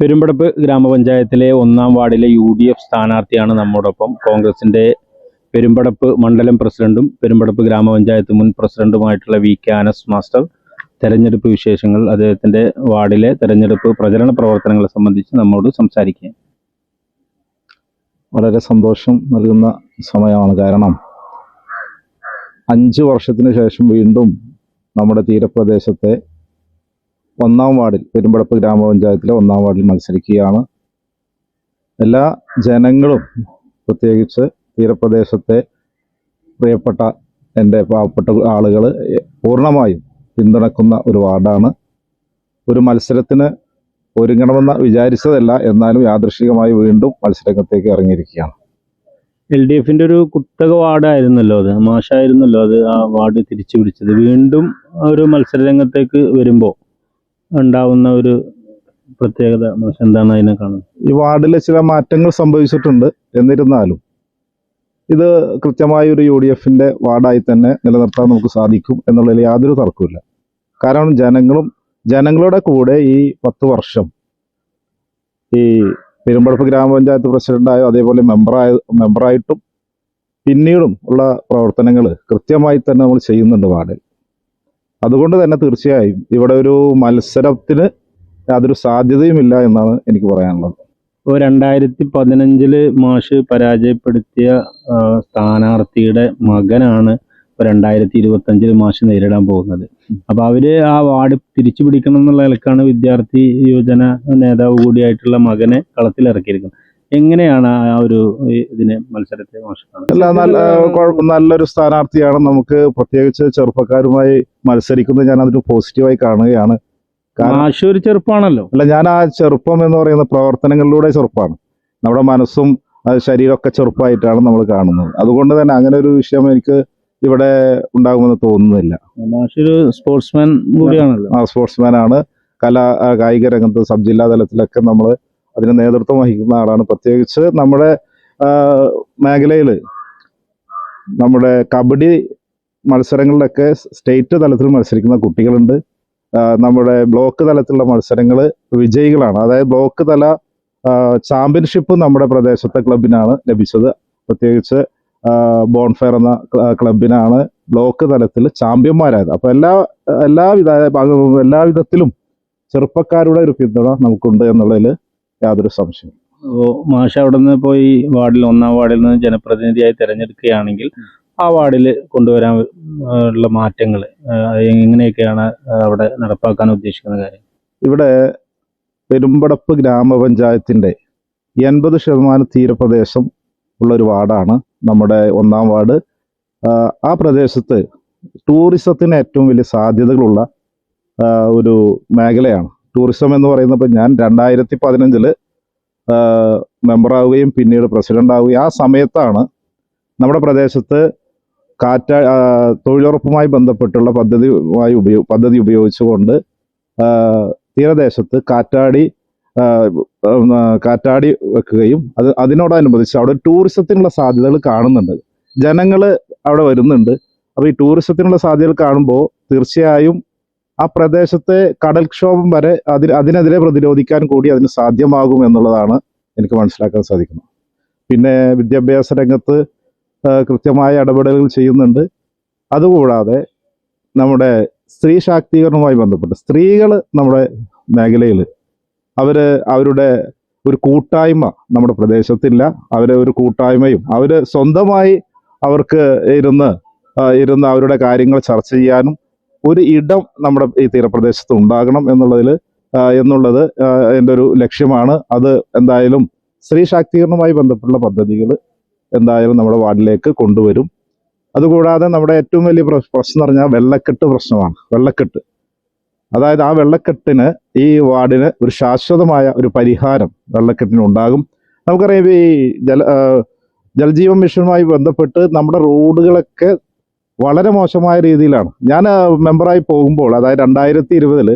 പെരുമ്പടപ്പ് ഗ്രാമപഞ്ചായത്തിലെ ഒന്നാം വാർഡിലെ യു ഡി എഫ് സ്ഥാനാർത്ഥിയാണ് നമ്മോടൊപ്പം. കോൺഗ്രസിന്റെ പെരുമ്പടപ്പ് മണ്ഡലം പ്രസിഡന്റും പെരുമ്പടപ്പ് ഗ്രാമപഞ്ചായത്ത് മുൻ പ്രസിഡന്റുമായിട്ടുള്ള വി. കെ. അനസ് മാസ്റ്റർ. തെരഞ്ഞെടുപ്പ് വിശേഷങ്ങൾ അദ്ദേഹത്തിന്റെ വാർഡിലെ തെരഞ്ഞെടുപ്പ് പ്രചരണ പ്രവർത്തനങ്ങളെ സംബന്ധിച്ച് നമ്മോട് സംസാരിക്കുക. വളരെ സന്തോഷം നൽകുന്ന സമയമാണ് കാരണം അഞ്ച് വർഷത്തിന് ശേഷം വീണ്ടും നമ്മുടെ തീരപ്രദേശത്തെ ഒന്നാം വാർഡിൽ പെരുമ്പടപ്പ് ഗ്രാമപഞ്ചായത്തിലെ ഒന്നാം വാർഡിൽ മത്സരിക്കുകയാണ്. എല്ലാ ജനങ്ങളും പ്രത്യേകിച്ച് തീരപ്രദേശത്തെ പ്രിയപ്പെട്ട എന്റെ പാവപ്പെട്ട ആളുകൾ പൂർണമായും പിന്തുണക്കുന്ന ഒരു വാർഡാണ്. ഒരു മത്സരത്തിന് ഒരുങ്ങണമെന്ന് വിചാരിച്ചതല്ല എന്നാലും യാദൃശികമായി വീണ്ടും മത്സരരംഗത്തേക്ക് ഇറങ്ങിയിരിക്കുകയാണ്. എൽ ഡി എഫിന്റെ ഒരു കുത്തക വാർഡായിരുന്നല്ലോ അത് മാഷായിരുന്നല്ലോ അത് ആ വാർഡ് തിരിച്ചു പിടിച്ചത് വീണ്ടും ഒരു മത്സരരംഗത്തേക്ക് വരുമ്പോൾ ഉണ്ടാവുന്ന ഒരു പ്രത്യേകത എന്താണ് അതിനെ കാണുന്നത്? ഈ വാർഡിലെ ചില മാറ്റങ്ങൾ സംഭവിച്ചിട്ടുണ്ട്. എന്നിരുന്നാലും ഇത് കൃത്യമായ ഒരു യു ഡി എഫിന്റെ വാർഡായി തന്നെ നിലനിർത്താൻ നമുക്ക് സാധിക്കും എന്നുള്ളതിൽ യാതൊരു തർക്കമില്ല കാരണം ജനങ്ങളും ജനങ്ങളുടെ കൂടെ ഈ പത്ത് വർഷം ഈ പെരുമ്പടപ്പ് ഗ്രാമപഞ്ചായത്ത് പ്രസിഡന്റായോ അതേപോലെ മെമ്പറായ മെമ്പറായിട്ടും പിന്നീടും ഉള്ള പ്രവർത്തനങ്ങൾ കൃത്യമായി തന്നെ നമ്മൾ ചെയ്യുന്നുണ്ട് വാർഡിൽ. അതുകൊണ്ട് തന്നെ തീർച്ചയായും ഇവിടെ ഒരു മത്സരത്തിന് യാതൊരു സാധ്യതയുമില്ല എന്നാണ് എനിക്ക് പറയാനുള്ളത്. ഇപ്പോൾ രണ്ടായിരത്തി പതിനഞ്ചിൽ മാഷ് പരാജയപ്പെടുത്തിയ സ്ഥാനാർത്ഥിയുടെ മകനാണ് ഇപ്പോൾ രണ്ടായിരത്തി ഇരുപത്തി അഞ്ചിൽ മാഷ് നേരിടാൻ പോകുന്നത്. അപ്പോൾ അവർ ആ വാർഡ് തിരിച്ചു പിടിക്കണം എന്നുള്ള നിലക്കാണ് വിദ്യാർത്ഥി യുവജന നേതാവ് കൂടിയായിട്ടുള്ള മകനെ കളത്തിലിറക്കിയിരിക്കുന്നത്. എങ്ങനെയാണ് ആ ഒരു ഇതിനെ മത്സരത്തെ അല്ല നല്ല കുഴപ്പം നല്ലൊരു സ്ഥാനാർത്ഥിയാണ്. നമുക്ക് പ്രത്യേകിച്ച് ചെറുപ്പക്കാരുമായി മത്സരിക്കുന്നത് ഞാൻ അതിന് പോസിറ്റീവായി കാണുകയാണ്. ഒരു ചെറുപ്പമാണല്ലോ അല്ല ഞാൻ ആ ചെറുപ്പം എന്ന് പറയുന്ന പ്രവർത്തനങ്ങളിലൂടെ ചെറുപ്പമാണ് നമ്മുടെ മനസ്സും ശരീരമൊക്കെ ചെറുപ്പമായിട്ടാണ് നമ്മൾ കാണുന്നത്. അതുകൊണ്ട് തന്നെ അങ്ങനെ ഒരു വിഷയം എനിക്ക് ഇവിടെ ഉണ്ടാകുമെന്ന് തോന്നുന്നില്ല. സ്പോർട്സ്മാൻ കൂടിയാണല്ലോ. ആ സ്പോർട്സ്മാൻ ആണ് കലാ കായിക രംഗത്ത് സബ് ജില്ലാ തലത്തിലൊക്കെ നമ്മൾ അതിന് നേതൃത്വം വഹിക്കുന്ന ആളാണ്. പ്രത്യേകിച്ച് നമ്മുടെ മേഖലയിൽ നമ്മുടെ കബഡി മത്സരങ്ങളിലൊക്കെ സ്റ്റേറ്റ് തലത്തിൽ മത്സരിക്കുന്ന കുട്ടികളുണ്ട്. നമ്മുടെ ബ്ലോക്ക് തലത്തിലുള്ള മത്സരങ്ങൾ വിജയികളാണ്. അതായത് ബ്ലോക്ക് തല ചാമ്പ്യൻഷിപ്പ് നമ്മുടെ പ്രദേശത്തെ ക്ലബിനാണ് ലഭിച്ചത്. പ്രത്യേകിച്ച് ബോൺഫെയർ എന്ന ക്ല- ക്ലബിനാണ് ബ്ലോക്ക് തലത്തിൽ ചാമ്പ്യന്മാരായത്. അപ്പോൾ എല്ലാ എല്ലാവിധ എല്ലാ വിധത്തിലും ചെറുപ്പക്കാരുടെ ഒരു പിന്തുണ നമുക്കുണ്ട് എന്നുള്ളതിൽ യാതൊരു സംശയം മാഷ അവിടെ നിന്ന് പോയി വാർഡിൽ ഒന്നാം വാർഡിൽ നിന്ന് ജനപ്രതിനിധിയായി തിരഞ്ഞെടുക്കുകയാണെങ്കിൽ ആ വാർഡിൽ കൊണ്ടുവരാൻ ഉള്ള മാറ്റങ്ങൾ എങ്ങനെയൊക്കെയാണ് അവിടെ നടപ്പാക്കാൻ ഉദ്ദേശിക്കുന്ന കാര്യം? ഇവിടെ പെരുമ്പടപ്പ് ഗ്രാമപഞ്ചായത്തിന്റെ എൺപത് ശതമാനം തീരപ്രദേശം ഉള്ള ഒരു വാർഡാണ് നമ്മുടെ ഒന്നാം വാർഡ്. ആ പ്രദേശത്ത് ടൂറിസത്തിന് ഏറ്റവും വലിയ സാധ്യതകളുള്ള ഒരു മേഖലയാണ് ടൂറിസം എന്ന് പറയുന്നപ്പോൾ ഞാൻ രണ്ടായിരത്തി പതിനഞ്ചിൽ മെമ്പറാവുകയും പിന്നീട് പ്രസിഡന്റ് ആവുകയും ആ സമയത്താണ് നമ്മുടെ പ്രദേശത്ത് കാറ്റ തൊഴിലുറപ്പുമായി ബന്ധപ്പെട്ടുള്ള പദ്ധതിയുമായി ഉപയോ പദ്ധതി ഉപയോഗിച്ചുകൊണ്ട് തീരദേശത്ത് കാറ്റാടി കാറ്റാടി വെക്കുകയും അത് അതിനോടനുബന്ധിച്ച് അവിടെ ടൂറിസത്തിനുള്ള സാധ്യതകൾ കാണുന്നുണ്ട്. ജനങ്ങൾ അവിടെ വരുന്നുണ്ട്. അപ്പോൾ ഈ ടൂറിസത്തിനുള്ള സാധ്യതകൾ കാണുമ്പോൾ തീർച്ചയായും ആ പ്രദേശത്തെ കടൽക്ഷോഭം വരെ അതിന് അതിനെതിരെ പ്രതിരോധിക്കാൻ കൂടി അതിന് സാധ്യമാകും എന്നുള്ളതാണ് എനിക്ക് മനസ്സിലാക്കാൻ സാധിക്കുന്നത്. പിന്നെ വിദ്യാഭ്യാസ രംഗത്ത് കൃത്യമായ ഇടപെടലുകൾ ചെയ്യുന്നുണ്ട്. അതുകൂടാതെ നമ്മുടെ സ്ത്രീ ശാക്തീകരണവുമായി ബന്ധപ്പെട്ട് സ്ത്രീകൾ നമ്മുടെ മേഖലയിൽ അവർ അവരുടെ ഒരു കൂട്ടായ്മ നമ്മുടെ പ്രദേശത്തില്ല. അവരെ ഒരു കൂട്ടായ്മയും അവർ സ്വന്തമായി അവർക്ക് ഇരുന്ന് ഇരുന്ന് അവരുടെ കാര്യങ്ങൾ ചർച്ച ചെയ്യാനും ഒരു ഇടം നമ്മുടെ ഈ തീരപ്രദേശത്ത് ഉണ്ടാകണം എന്നുള്ളതിൽ എന്നുള്ളത് എന്റെ ഒരു ലക്ഷ്യമാണ്. അത് എന്തായാലും സ്ത്രീ ശാക്തീകരണവുമായി ബന്ധപ്പെട്ടുള്ള പദ്ധതികൾ എന്തായാലും നമ്മുടെ വാർഡിലേക്ക് കൊണ്ടുവരും. അതുകൂടാതെ നമ്മുടെ ഏറ്റവും വലിയ പ്രശ്നം എന്ന് പറഞ്ഞാൽ വെള്ളക്കെട്ട് പ്രശ്നമാണ്. വെള്ളക്കെട്ട്. അതായത് ആ വെള്ളക്കെട്ടിന് ഈ വാർഡിന് ഒരു ശാശ്വതമായ ഒരു പരിഹാരം വെള്ളക്കെട്ടിന് ഉണ്ടാകും. നമുക്കറിയാം ഈ ജല ആ, ജലജീവൻ മിഷനുമായി ബന്ധപ്പെട്ട് നമ്മുടെ റോഡുകളൊക്കെ വളരെ മോശമായ രീതിയിലാണ്. ഞാൻ മെമ്പറായി പോകുമ്പോൾ അതായത് രണ്ടായിരത്തി ഇരുപതിൽ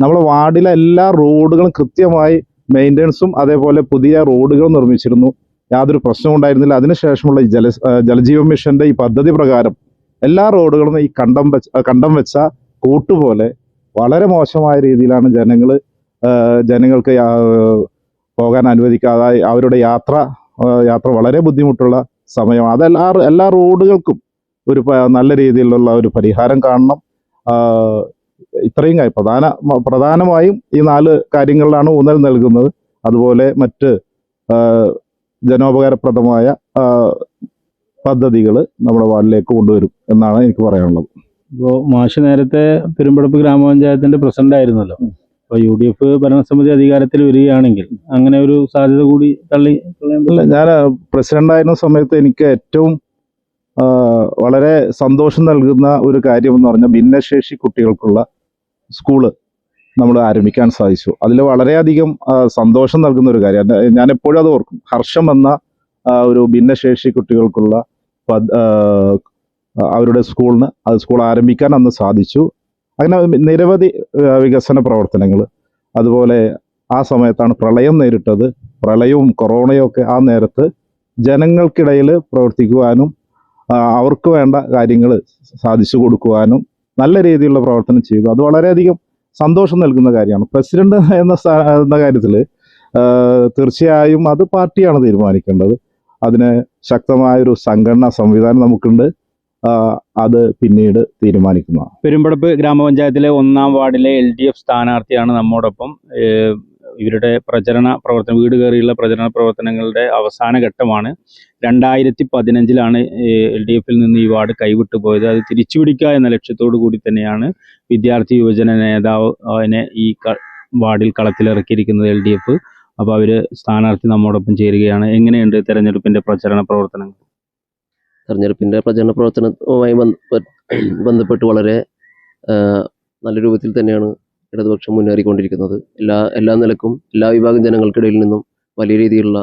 നമ്മുടെ വാർഡിലെ എല്ലാ റോഡുകളും കൃത്യമായി മെയിന്റനൻസും അതേപോലെ പുതിയ റോഡുകൾ നിർമ്മിച്ചിരുന്നു. യാതൊരു പ്രശ്നവും ഉണ്ടായിരുന്നില്ല. അതിനുശേഷമുള്ള ഈ ജല ജലജീവ മിഷന്റെ ഈ പദ്ധതി പ്രകാരം എല്ലാ റോഡുകളും ഈ കണ്ടം വെച്ച കണ്ടം വെച്ച കൂട്ടുപോലെ വളരെ മോശമായ രീതിയിലാണ് ജനങ്ങൾ ജനങ്ങൾക്ക് പോകാൻ അനുവദിക്കാതെ അവരുടെ യാത്ര യാത്ര വളരെ ബുദ്ധിമുട്ടുള്ള സമയമാണ്. അതെല്ലാ എല്ലാ റോഡുകൾക്കും ഒരു നല്ല രീതിയിലുള്ള ഒരു പരിഹാരം കാണണം. ഇത്രയും കാര്യം പ്രധാന പ്രധാനമായും ഈ നാല് കാര്യങ്ങളിലാണ് ഊന്നൽ നൽകുന്നത്. അതുപോലെ മറ്റ് ജനോപകാരപ്രദമായ പദ്ധതികൾ നമ്മുടെ വാർഡിലേക്ക് കൊണ്ടുവരും എന്നാണ് എനിക്ക് പറയാനുള്ളത്. ഇപ്പോൾ മാഷ് നേരത്തെ പെരുമ്പടപ്പ് ഗ്രാമപഞ്ചായത്തിന്റെ പ്രസിഡന്റ് ആയിരുന്നല്ലോ. അപ്പോൾ യു ഡി എഫ് ഭരണസമിതി അധികാരത്തിൽ വരികയാണെങ്കിൽ അങ്ങനെ ഒരു സാധ്യത കൂടി തള്ളി ഞാൻ പ്രസിഡന്റ് ആയിരുന്ന സമയത്ത് എനിക്ക് ഏറ്റവും വളരെ സന്തോഷം നൽകുന്ന ഒരു കാര്യം എന്ന് പറഞ്ഞാൽ ഭിന്നശേഷി കുട്ടികൾക്കുള്ള സ്കൂൾ നമ്മൾ ആരംഭിക്കാൻ സാധിച്ചു. അതിൽ വളരെയധികം സന്തോഷം നൽകുന്ന ഒരു കാര്യം. ഞാൻ എപ്പോഴും അത് ഓർക്കും. ഹർഷം എന്ന ഒരു ഭിന്നശേഷി കുട്ടികൾക്കുള്ള അവരുടെ സ്കൂളിന് അത് സ്കൂൾ ആരംഭിക്കാൻ അന്ന് സാധിച്ചു. അങ്ങനെ നിരവധി വികസന പ്രവർത്തനങ്ങൾ. അതുപോലെ ആ സമയത്താണ് പ്രളയം നേരിട്ടത്. പ്രളയവും കൊറോണയും ഒക്കെ ആ നേരത്ത് ജനങ്ങൾക്കിടയിൽ പ്രവർത്തിക്കുവാനും അവർക്ക് വേണ്ട കാര്യങ്ങൾ സാധിച്ചു കൊടുക്കുവാനും നല്ല രീതിയിലുള്ള പ്രവർത്തനം ചെയ്തു അത് വളരെയധികം സന്തോഷം നൽകുന്ന കാര്യമാണ്. പ്രസിഡന്റ് എന്ന എന്ന കാര്യത്തിൽ തീർച്ചയായും അത് പാർട്ടിയാണ് തീരുമാനിക്കേണ്ടത്. അതിന് ശക്തമായൊരു സംഘടനാ സംവിധാനം നമുക്കുണ്ട്. അത് പിന്നീട് തീരുമാനിക്കുന്നതാണ്. പെരുമ്പടപ്പ് ഗ്രാമപഞ്ചായത്തിലെ ഒന്നാം വാർഡിലെ എൽ ഡി എഫ് സ്ഥാനാർത്ഥിയാണ് നമ്മോടൊപ്പം. ഇവരുടെ പ്രചരണ പ്രവർത്തനം വീട് കയറിയുള്ള പ്രചരണ പ്രവർത്തനങ്ങളുടെ അവസാന ഘട്ടമാണ്. രണ്ടായിരത്തി പതിനഞ്ചിലാണ് എൽ ഡി എഫിൽ നിന്ന് ഈ വാർഡ് കൈവിട്ടു പോയത് അത് തിരിച്ചുപിടിക്കുക എന്ന ലക്ഷ്യത്തോടു കൂടി തന്നെയാണ് വിദ്യാർത്ഥി യുവജന നേതാവ് അതിനെ ഈ വാർഡിൽ കളത്തിലിറക്കിയിരിക്കുന്നത് എൽ ഡി എഫ് അപ്പോൾ അവർ സ്ഥാനാർത്ഥി നമ്മോടൊപ്പം ചേരുകയാണ്. എങ്ങനെയുണ്ട് തെരഞ്ഞെടുപ്പിന്റെ പ്രചരണ പ്രവർത്തനങ്ങൾ? തെരഞ്ഞെടുപ്പിന്റെ പ്രചരണ പ്രവർത്തനവുമായി ബന്ധപ്പെട്ട് വളരെ നല്ല രൂപത്തിൽ തന്നെയാണ് ഇടതുപക്ഷം മുന്നേറിക്കൊണ്ടിരിക്കുന്നത്. എല്ലാ എല്ലാ നിലക്കും എല്ലാ വിഭാഗം ജനങ്ങൾക്കിടയിൽ നിന്നും വലിയ രീതിയിലുള്ള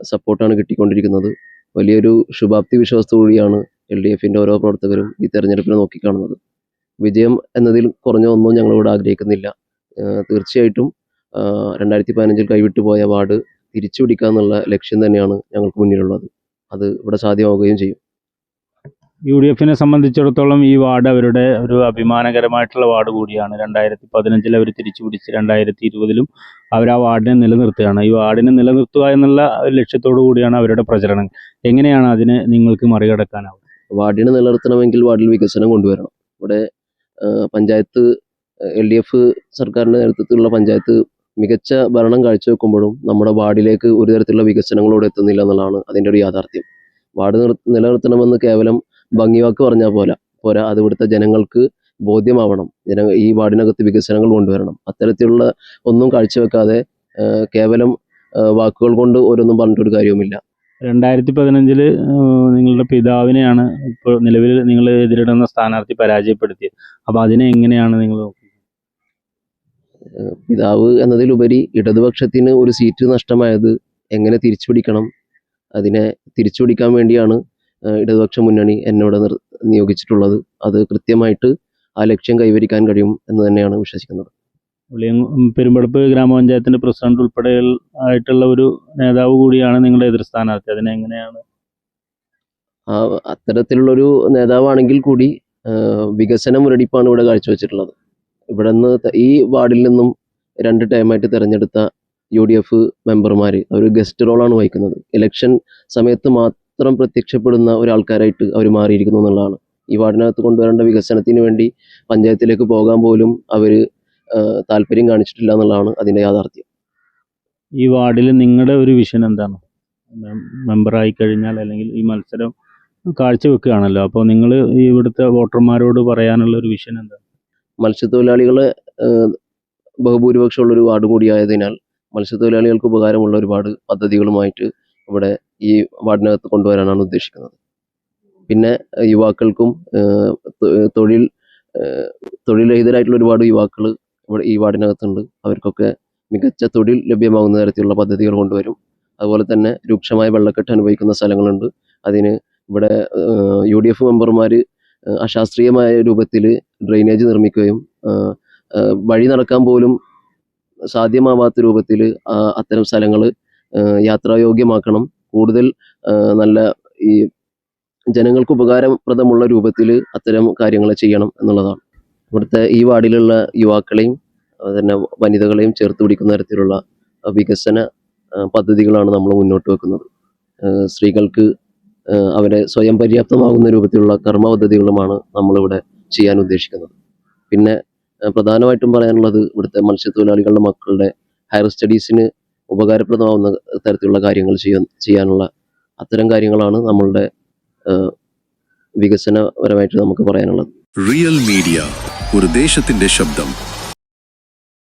സപ്പോർട്ടാണ് കിട്ടിക്കൊണ്ടിരിക്കുന്നത്. വലിയൊരു ശുഭാപ്തി വിശ്വാസത്തോടുകൂടിയാണ് എൽ ഡി എഫിന്റെ ഓരോ പ്രവർത്തകരും ഈ തെരഞ്ഞെടുപ്പിനെ നോക്കിക്കാണുന്നത്. വിജയം എന്നതിൽ കുറഞ്ഞ ഒന്നും ഞങ്ങളിവിടെ ആഗ്രഹിക്കുന്നില്ല. തീർച്ചയായിട്ടും രണ്ടായിരത്തി പതിനഞ്ചിൽ കൈവിട്ടു പോയ വാർഡ് തിരിച്ചു പിടിക്കുക എന്നുള്ള ലക്ഷ്യം തന്നെയാണ് ഞങ്ങൾക്ക് മുന്നിലുള്ളത്. അത് ഇവിടെ സാധ്യമാവുകയും ചെയ്യും. യു ഡി എഫിനെ സംബന്ധിച്ചിടത്തോളം ഈ വാർഡ് അവരുടെ ഒരു അഭിമാനകരമായിട്ടുള്ള വാർഡ് കൂടിയാണ്. രണ്ടായിരത്തി പതിനഞ്ചിൽ അവർ തിരിച്ചു പിടിച്ച് രണ്ടായിരത്തി ഇരുപതിലും അവർ ആ വാർഡിനെ നിലനിർത്തുകയാണ്. ഈ വാർഡിനെ നിലനിർത്തുക എന്നുള്ള ലക്ഷ്യത്തോടു കൂടിയാണ് അവരുടെ പ്രചരണം. എങ്ങനെയാണ് അതിനെ നിങ്ങൾക്ക് മറികടക്കാനാവുക? വാർഡിനെ നിലനിർത്തണമെങ്കിൽ വാർഡിൽ വികസനം കൊണ്ടുവരണം. ഇവിടെ പഞ്ചായത്ത് എൽ ഡി എഫ് സർക്കാരിന്റെ നേതൃത്വത്തിലുള്ള പഞ്ചായത്ത് മികച്ച ഭരണം കാഴ്ചവെക്കുമ്പോഴും നമ്മുടെ വാർഡിലേക്ക് ഒരു തരത്തിലുള്ള വികസനങ്ങളോട് എത്തുന്നില്ല എന്നുള്ളതാണ് അതിന്റെ ഒരു യാഥാർത്ഥ്യം. വാർഡ് നിർ നിലനിർത്തണമെന്ന് കേവലം ഭംഗിവാക്ക് പറഞ്ഞാൽ പോരാ. പോരാ അത് ഇവിടുത്തെ ജനങ്ങൾക്ക് ബോധ്യമാവണം. ജന ഈ വാർഡിനകത്ത് വികസനങ്ങൾ കൊണ്ടുവരണം. അത്തരത്തിലുള്ള ഒന്നും കാഴ്ചവെക്കാതെ കേവലം വാക്കുകൾ കൊണ്ട് ഓരോന്നും പറഞ്ഞിട്ടൊരു കാര്യവുമില്ല. രണ്ടായിരത്തി പതിനഞ്ചിൽ നിങ്ങളുടെ പിതാവിനെയാണ് ഇപ്പോൾ നിലവിൽ നിങ്ങൾ എതിരിടുന്ന സ്ഥാനാർത്ഥി പരാജയപ്പെടുത്തിയത്. അപ്പോൾ അതിനെ എങ്ങനെയാണ് നിങ്ങൾ പിതാവ് എന്നതിലുപരി ഇടതുപക്ഷത്തിന് ഒരു സീറ്റ് നഷ്ടമായത് എങ്ങനെ തിരിച്ചുപിടിക്കണം? അതിനെ തിരിച്ചുപിടിക്കാൻ വേണ്ടിയാണ് ഇടതുപക്ഷ മുന്നണി എന്നോട് നിർ നിയോഗിച്ചിട്ടുള്ളത്. അത് കൃത്യമായിട്ട് ആ ലക്ഷ്യം കൈവരിക്കാൻ കഴിയും എന്ന് തന്നെയാണ് വിശ്വസിക്കുന്നത്. പെരുമ്പടപ്പ് ഗ്രാമപഞ്ചായത്തിന്റെ പ്രസിഡന്റ് ഉൾപ്പെടെ ആയിട്ടുള്ള ഒരു നേതാവ് കൂടിയാണ് നിങ്ങളുടെ എതിർ സ്ഥാനാർത്ഥി. അതിനെ എങ്ങനെയാണ്? ആ അത്തരത്തിലുള്ളൊരു നേതാവാണെങ്കിൽ കൂടി വികസന മുരടിപ്പാണ് ഇവിടെ കാഴ്ചവെച്ചിട്ടുള്ളത്. ഇവിടെ നിന്ന് ഈ വാർഡിൽ നിന്നും രണ്ട് ടൈമായിട്ട് തിരഞ്ഞെടുത്ത യു ഡി എഫ് മെമ്പർമാർ അവർ ഗസ്റ്റ് റോളാണ് വഹിക്കുന്നത്. ഇലക്ഷൻ സമയത്ത് മാത്രം പ്രത്യക്ഷപ്പെടുന്ന ഒരാൾക്കാരായിട്ട് അവർ മാറിയിരിക്കുന്നു എന്നുള്ളതാണ്. ഈ വാർഡിനകത്ത് കൊണ്ടുവരേണ്ട വികസനത്തിന് വേണ്ടി പഞ്ചായത്തിലേക്ക് പോകാൻ പോലും അവർ താല്പര്യം കാണിച്ചിട്ടില്ല എന്നുള്ളതാണ് അതിന്റെ യാഥാർത്ഥ്യം. ഈ വാർഡിൽ നിങ്ങളുടെ ഒരു വിഷൻ എന്താണ്? മെമ്പറായി കഴിഞ്ഞാൽ അല്ലെങ്കിൽ ഈ മത്സരം കാഴ്ചവെക്കുകയാണല്ലോ. അപ്പോൾ നിങ്ങൾ ഇവിടുത്തെ വോട്ടർമാരോട് പറയാനുള്ള ഒരു വിഷൻ എന്താണ്? മത്സ്യത്തൊഴിലാളികളെ ബഹുഭൂരിപക്ഷമുള്ള ഒരു വാർഡ് കൂടിയായതിനാൽ മത്സ്യത്തൊഴിലാളികൾക്ക് ഉപകാരമുള്ള ഒരുപാട് പദ്ധതികളുമായിട്ട് ഇവിടെ ഈ വാർഡിനകത്ത് കൊണ്ടുവരാനാണ് ഉദ്ദേശിക്കുന്നത്. പിന്നെ യുവാക്കൾക്കും തൊഴിൽ തൊഴിൽരഹിതരായിട്ടുള്ള ഒരുപാട് യുവാക്കൾ ഇവിടെ ഈ വാർഡിനകത്തുണ്ട്. അവർക്കൊക്കെ മികച്ച തൊഴിൽ ലഭ്യമാകുന്ന തരത്തിലുള്ള പദ്ധതികൾ കൊണ്ടുവരും. അതുപോലെ തന്നെ രൂക്ഷമായ വെള്ളക്കെട്ട് അനുഭവിക്കുന്ന സ്ഥലങ്ങളുണ്ട്. അതിന് ഇവിടെ യു ഡി എഫ് മെമ്പർമാർ അശാസ്ത്രീയമായ രൂപത്തിൽ ഡ്രെയിനേജ് നിർമ്മിക്കുകയും വഴി നടക്കാൻ പോലും സാധ്യമാവാത്ത രൂപത്തിൽ അത്തരം സ്ഥലങ്ങൾ യാത്രായോഗ്യമാക്കണം. കൂടുതൽ നല്ല ഈ ജനങ്ങൾക്ക് ഉപകാരപ്രദമുള്ള രൂപത്തിൽ അത്തരം കാര്യങ്ങൾ ചെയ്യണം എന്നുള്ളതാണ്. ഇവിടുത്തെ ഈ വാർഡിലുള്ള യുവാക്കളെയും തന്നെ വനിതകളെയും ചേർത്ത് പിടിക്കുന്ന തരത്തിലുള്ള വികസന പദ്ധതികളാണ് നമ്മൾ മുന്നോട്ട് വെക്കുന്നത്. സ്ത്രീകൾക്ക് അവരെ സ്വയം പര്യാപ്തമാകുന്ന രൂപത്തിലുള്ള കർമ്മ പദ്ധതികളുമാണ് നമ്മളിവിടെ ചെയ്യാൻ ഉദ്ദേശിക്കുന്നത്. പിന്നെ പ്രധാനമായിട്ടും പറയാനുള്ളത് ഇവിടുത്തെ മത്സ്യത്തൊഴിലാളികളുടെ മക്കളുടെ ഹയർ സ്റ്റഡീസിന് ഉപകാരപ്രദമാവുന്ന തരത്തിലുള്ള കാര്യങ്ങൾ ചെയ്യാൻ ചെയ്യാനുള്ള അത്തരം കാര്യങ്ങളാണ് നമ്മളുടെ വികസനപരമായിട്ട് നമുക്ക് പറയാനുള്ളത്. റിയൽ മീഡിയ ഒരു ദേശത്തിന്റെ ശബ്ദം.